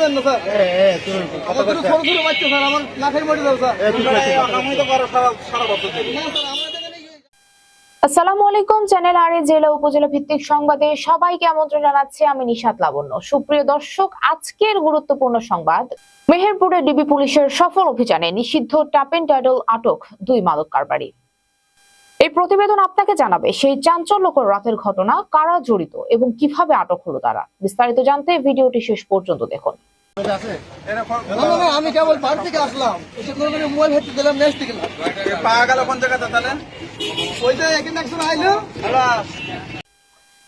দেন না স্যার। আমার দুটো ছোট ছোট বাচ্চা স্যার। আমার না খাই মরে যাবে স্যার না স্যার আমরা আসসালামু আলাইকুম চ্যানেল আর জেলা উপজেলা ভিত্তিক সংবাদে সবাইকে আমন্ত্রণ জানাচ্ছি আমি নিশাত লাবণ্য। সুপ্রিয় দর্শক আজকের গুরুত্বপূর্ণ সংবাদ। মেহেরপুরে ডিবি পুলিশের সফল অভিযানে নিষিদ্ধ টাপেন টাইডল আটক দুই মাদক কারবারি। এই প্রতিবেদন আপনাকে জানাবে সেই চাঞ্চল্যকর রাতের ঘটনা কারা জড়িত এবং কীভাবে আটক হলো তারা। বিস্তারিত জানতে ভিডিওটি শেষ পর্যন্ত দেখুন। আমি কেবল বাড়ি থেকে আসলাম। মোবাইল হাতে দিলাম নেক্সট গেলাম। পাওয়া গেল কোন জায়গাতে তাহলে? ওইটা এখানে একজন আইলো।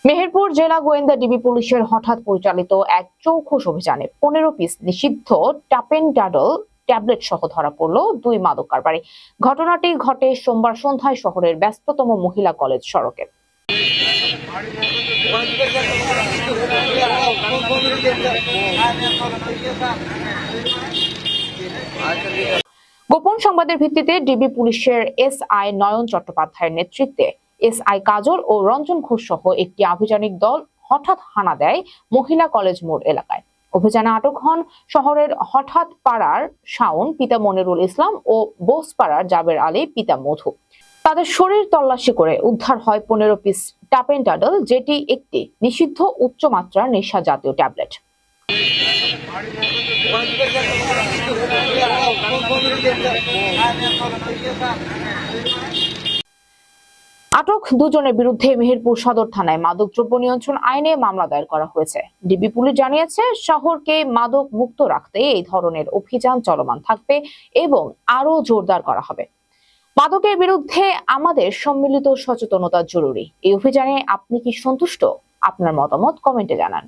মেহেরপুর জেলা গোয়েন্দা ডিবি পুলিশের হঠাৎ পরিচালিত এক চৌখুশ অভিযানে পনেরো পিস নিষিদ্ধ টাপেন ডাডল ট্যাবলেট সহ ধরা পড়ল দুই মাদক কারবারি। ঘটনাটি ঘটে সোমবার সন্ধ্যায় শহরের ব্যস্ততম মহিলা কলেজ সড়কে। গোপন সংবাদের ভিত্তিতে ডিবি পুলিশের এস আই নয়ন চট্টোপাধ্যায়ের নেতৃত্বে এস আই কাজল ও রঞ্জন ঘোষ সহ একটি আভিযানিক দল হঠাৎ হানা দেয় মহিলা কলেজ মোড় এলাকায়। অভিযানে আটক হন শহরের হঠাৎ পাড়ার শাওন, পিতা মনিরুল ইসলাম ও বোসপাড়ার জাবের আলী, পিতা মধু। তাদের শরীর তল্লাশি করে উদ্ধার হয় পনেরো পিস টাপেন্টাডল যেটি একটি নিষিদ্ধ উচ্চমাত্রার নেশা জাতীয় ট্যাবলেট। আটক দুজনের বিরুদ্ধে মেহেরপুর সদর থানায় মাদকদ্রব্য নিয়ন্ত্রণ আইনে মামলা দায়ের করা হয়েছে। ডিবি পুলিশ জানিয়েছে, শহরকে মাদক মুক্ত রাখতে এই ধরনের অভিযান চলমান থাকবে এবং আরও জোরদার করা হবে। মাদকের বিরুদ্ধে আমাদের সম্মিলিত সচেতনতা জরুরি। এই অভিযানে আপনি কি সন্তুষ্ট? আপনার মতামত কমেন্টে জানান।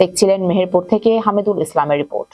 দেখছিলেন মেহেরপুর থেকে হামিদুল ইসলামের রিপোর্ট।